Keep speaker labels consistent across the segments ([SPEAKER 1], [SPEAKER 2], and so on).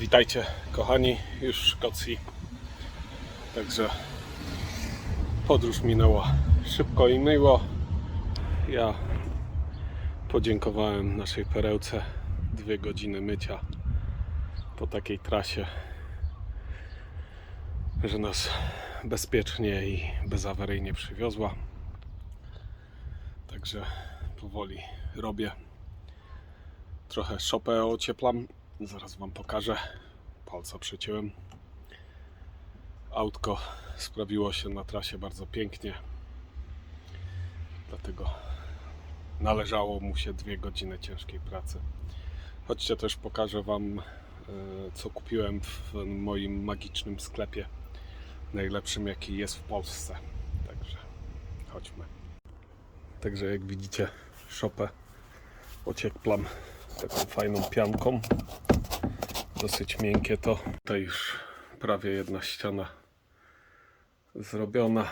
[SPEAKER 1] Witajcie kochani, już w Szkocji. Także podróż minęła szybko i miło. Ja podziękowałem naszej perełce dwie godziny mycia po takiej trasie, że nas bezpiecznie i bezawaryjnie przywiozła. Także powoli robię. Trochę szopę ocieplam. Zaraz Wam pokażę. Palca przeciąłem. Autko sprawiło się na trasie bardzo pięknie. Dlatego należało mu się dwie godziny ciężkiej pracy. Chodźcie też pokażę Wam, e, co kupiłem w moim magicznym sklepie. Najlepszym, jaki jest w Polsce. Także chodźmy. Także jak widzicie, szopę ocieplam taką fajną pianką. Dosyć miękkie to. Tutaj już prawie jedna ściana zrobiona.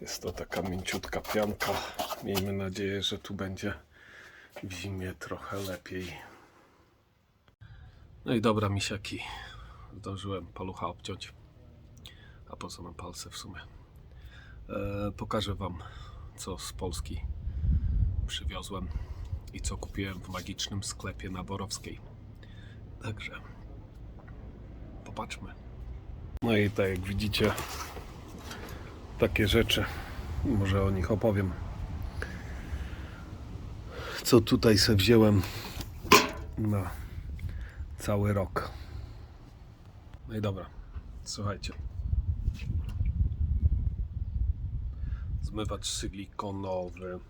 [SPEAKER 1] Jest to taka mięciutka pianka. Miejmy nadzieję, że tu będzie w zimie trochę lepiej. No i dobra, misiaki. Zdążyłem palucha obciąć. A po co na palce w sumie? E, pokażę Wam, co z Polski przywiozłem i co kupiłem w magicznym sklepie na Borowskiej. Także popatrzmy. No i tak jak widzicie, takie rzeczy, może o nich opowiem. Co tutaj se wziąłem na cały rok. No i dobra, słuchajcie. Zmywacz silikonowy.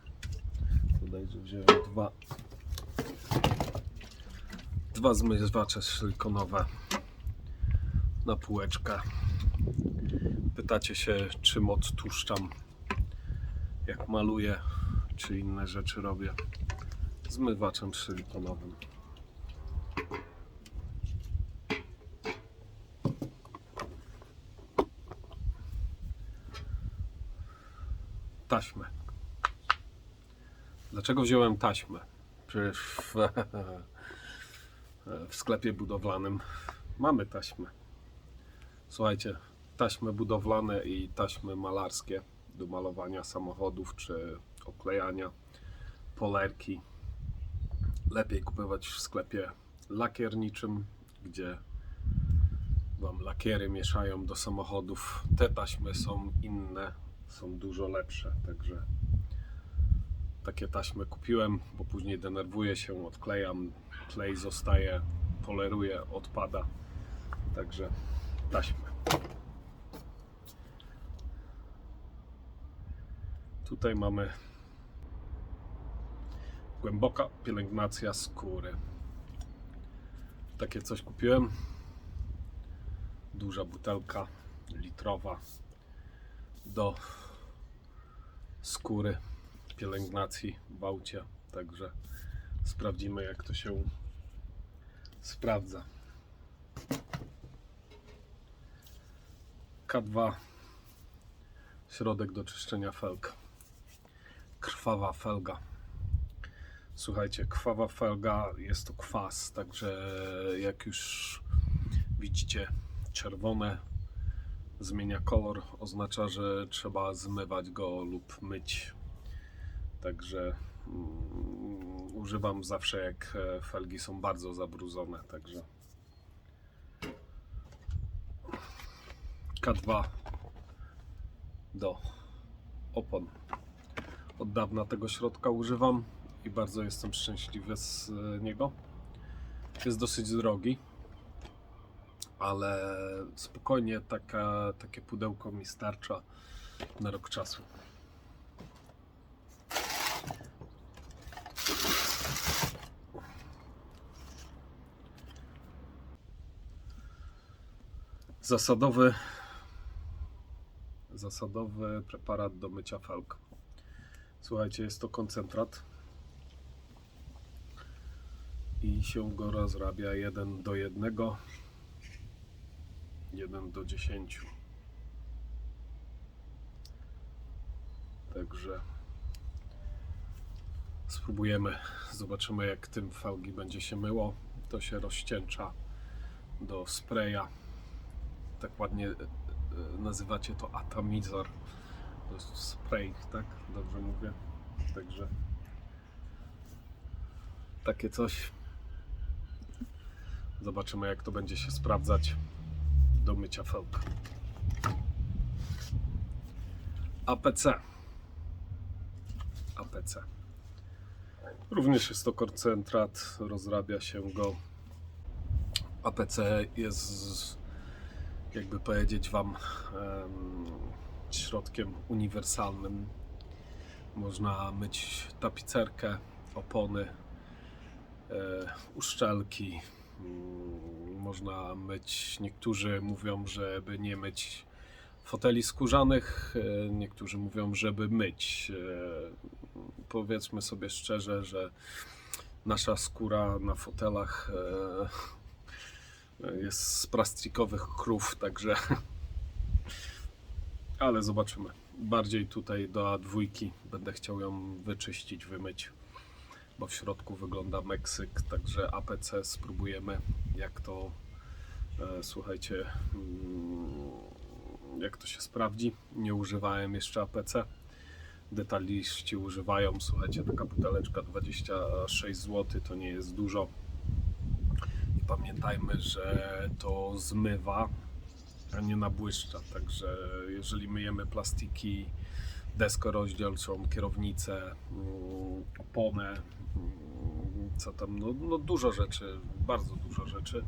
[SPEAKER 1] Bodajże wziąłem dwa. Dwa zmywacze silikonowe na półeczkę. Pytacie się, czym odtłuszczam, jak maluję, czy inne rzeczy robię. Zmywaczem silikonowym. Taśmę. Dlaczego wziąłem taśmę? Przecież w, w sklepie budowlanym mamy taśmę. Słuchajcie, taśmy budowlane i taśmy malarskie do malowania samochodów czy oklejania polerki. Lepiej kupować w sklepie lakierniczym, gdzie Wam lakiery mieszają do samochodów. Te taśmy są inne, są dużo lepsze, także takie taśmy kupiłem, bo później denerwuję się, odklejam, klej zostaje, poleruje, odpada. Także taśmy. Tutaj mamy głęboka pielęgnacja skóry. Takie coś kupiłem. Duża butelka litrowa do skóry pielęgnacji w aucie. Także sprawdzimy, jak to się sprawdza. K2 środek do czyszczenia felg. Krwawa felga. Słuchajcie, krwawa felga jest to kwas, także jak już widzicie czerwone zmienia kolor, oznacza, że trzeba zmywać go lub myć. Także mm, używam zawsze jak e, felgi są bardzo zabrudzone, także K2 do opon. Od dawna tego środka używam i bardzo jestem szczęśliwy z e, niego. Jest dosyć drogi, ale spokojnie taka, takie pudełko mi starcza na rok czasu. Zasadowy zasadowy preparat do mycia felg. Słuchajcie, jest to koncentrat i się go rozrabia 1 do 1, 1 do 10. Także spróbujemy, zobaczymy jak tym felgi będzie się myło. To się rozcieńcza do spraya. Tak ładnie e, e, nazywacie to atomizor. To jest spray, tak? Dobrze mówię. Także takie coś. Zobaczymy jak to będzie się sprawdzać do mycia fełka. APC. APC. Również jest to koncentrat, rozrabia się go. APC jest, jakby powiedzieć Wam, em, środkiem uniwersalnym. Można myć tapicerkę, opony, e, uszczelki. Mm, Można myć, niektórzy mówią, żeby nie myć foteli skórzanych, e, niektórzy mówią, żeby myć. E, Powiedzmy sobie szczerze, że nasza skóra na fotelach jest z plastikowych krów, także ale zobaczymy. Bardziej tutaj do A2 będę chciał ją wyczyścić, wymyć, bo w środku wygląda Meksyk, także APC spróbujemy jak to e, słuchajcie mm, jak to się sprawdzi. Nie używałem jeszcze APC. Detaliści używają, słuchajcie, taka buteleczka 26 zł to nie jest dużo. Pamiętajmy, że to zmywa, a nie nabłyszcza. Także jeżeli myjemy plastiki, deskę rozdzielczą, kierownicę, mm, oponę, mm, co tam, no, no dużo rzeczy, bardzo dużo rzeczy,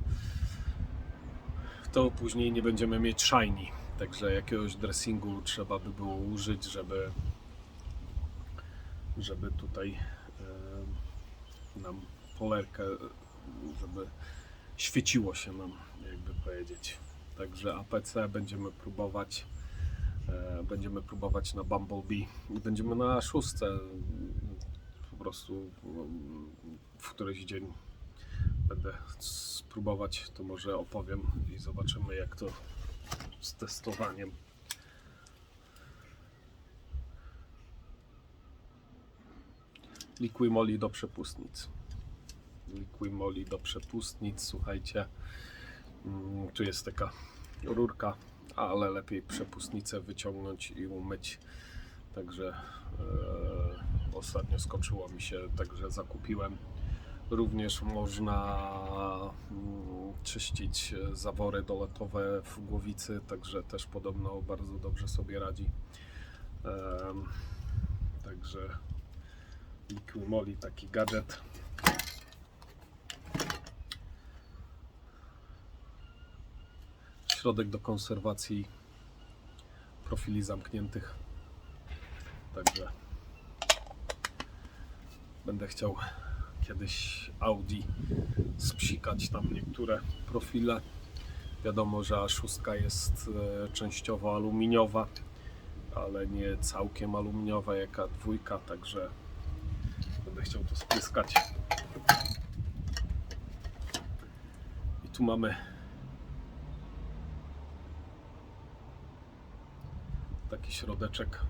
[SPEAKER 1] to później nie będziemy mieć shiny. Także jakiegoś dressingu trzeba by było użyć, żeby żeby tutaj e, nam polerkę, żeby świeciło się nam, jakby powiedzieć. Także APC będziemy próbować e, będziemy próbować na Bumblebee będziemy na szóstce po prostu w któryś dzień będę spróbować, to może opowiem i zobaczymy jak to z testowaniem. Liquimoli do przepustnic. Liquimoli do przepustnic, słuchajcie. mm, Tu jest taka rurka, ale lepiej przepustnicę wyciągnąć i umyć. Także e, ostatnio skoczyło mi się, także zakupiłem. Również można mm, czyścić zawory doletowe w głowicy, także też podobno bardzo dobrze sobie radzi. Em, Także Liquimoli taki gadżet. Środek do konserwacji profili zamkniętych. Także będę chciał kiedyś Audi spsikać tam niektóre profile. Wiadomo, że A6 jest e, częściowo aluminiowa, ale nie całkiem aluminiowa jak A2, także będę chciał to spryskać. I tu mamy taki środeczek.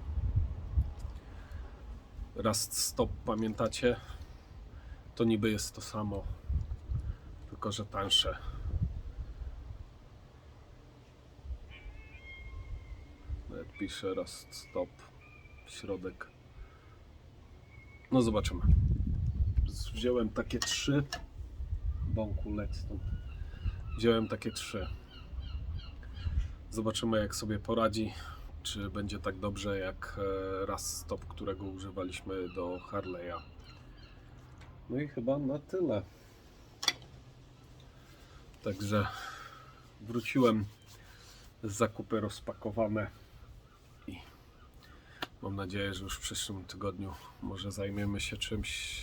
[SPEAKER 1] Rast stop, pamiętacie? To niby jest to samo, tylko że tańsze. Nawet pisze rast stop, środek. No zobaczymy. Wziąłem takie trzy. Bąku leć stąd. Wziąłem takie trzy. Zobaczymy jak sobie poradzi. Czy będzie tak dobrze jak e, raz stop, którego używaliśmy do Harley'a. No i chyba na tyle. Także wróciłem. Zakupy rozpakowane i mam nadzieję, że już w przyszłym tygodniu może zajmiemy się czymś.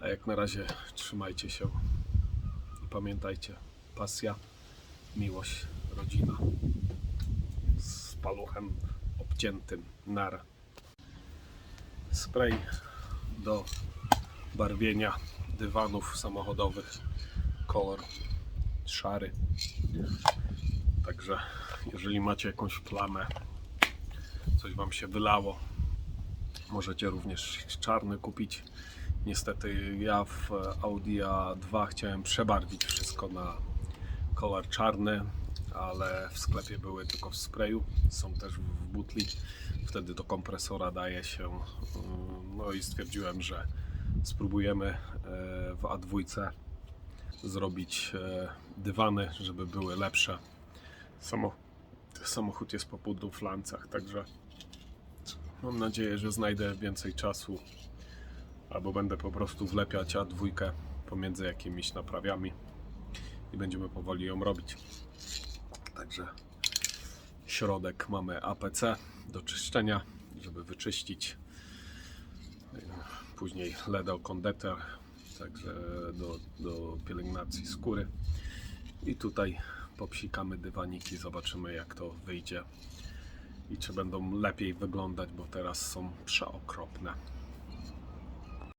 [SPEAKER 1] A jak na razie trzymajcie się i pamiętajcie, pasja, miłość, rodzina paluchem obciętym nar. Spray do barwienia dywanów samochodowych. Kolor szary. Także jeżeli macie jakąś plamę, coś Wam się wylało, możecie również czarny kupić Niestety ja w Audi A2 chciałem przebarwić wszystko na kolor czarny, ale w sklepie były tylko w sprayu, są też w butli. Wtedy do kompresora daje się. yy, No i stwierdziłem, że spróbujemy e, w A2 zrobić e, dywany, żeby były lepsze. Samo, samochód jest po budowlancach, także mam nadzieję, że znajdę więcej czasu albo będę po prostu wlepiać A2 pomiędzy jakimiś naprawiami i będziemy powoli ją robić. Także środek mamy APC do czyszczenia, żeby wyczyścić. Później LEDO kondeter, także do, do pielęgnacji skóry. I tutaj popsikamy dywaniki, zobaczymy jak to wyjdzie i czy będą lepiej wyglądać, bo teraz są przeokropne.